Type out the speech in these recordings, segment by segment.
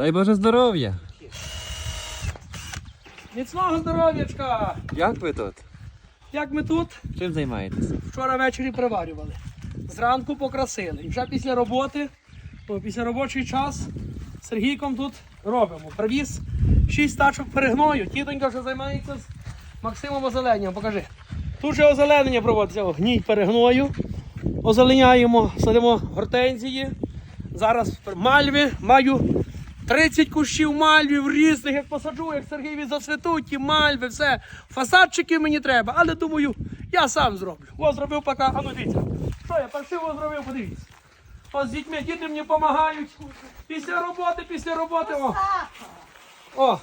Дай Боже здоров'я. Міцного здоров'ячка! Як ви тут? Як ми тут? Чим займаєтеся? Вчора ввечері приварювали. Зранку покрасили. І вже після роботи, після робочий час з Сергійком тут робимо. Привіз шість тачок перегною. Тітонька вже займається з Максимом озеленням. Покажи. Тут же озеленення проводиться. Гній перегною. Озеленяємо, садимо гортензії. Зараз мальви. Маю 30 кущів мальвів різних, як посаджу, як Сергійові зацветуть, ті мальви, все. Фасадчики мені треба, але думаю, я сам зроблю. О, зробив поки. А ну дивіться. Що я паршиво зробив, подивіться. О, з дітьми, діти мені допомагають. Після роботи, після роботи. О, о.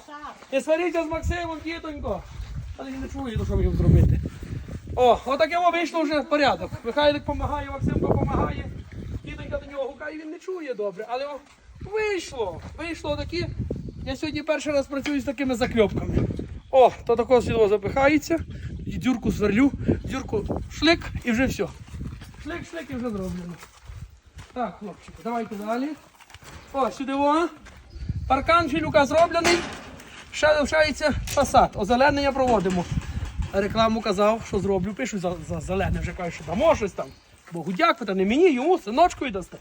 не сваріться з Максимом, дітонько. Але він не то що мені зробити. О, отаке о, вийшло вже в порядок. Михайлик допомагає, Максимко допомагає. Дітонька до нього гукає, він не чує добре. Але о, вийшло. Вийшло такі. Я сьогодні перший раз працюю з такими закльопками. О, то тако сюди запихається. Дюрку сверлю, дюрку шлик і вже все. Шлик, шлик і вже зроблено. Так, хлопчики, давайте далі. О, сюди о. Паркан філюка зроблений. Ще лишається фасад. Озеленення проводимо. Рекламу казав, що зроблю. Пишу за, за зелене, вже кажу, що дамо щось там. Богу дякувати, не мені, йому, синочку і дасте.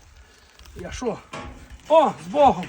Я що? О, з Богом.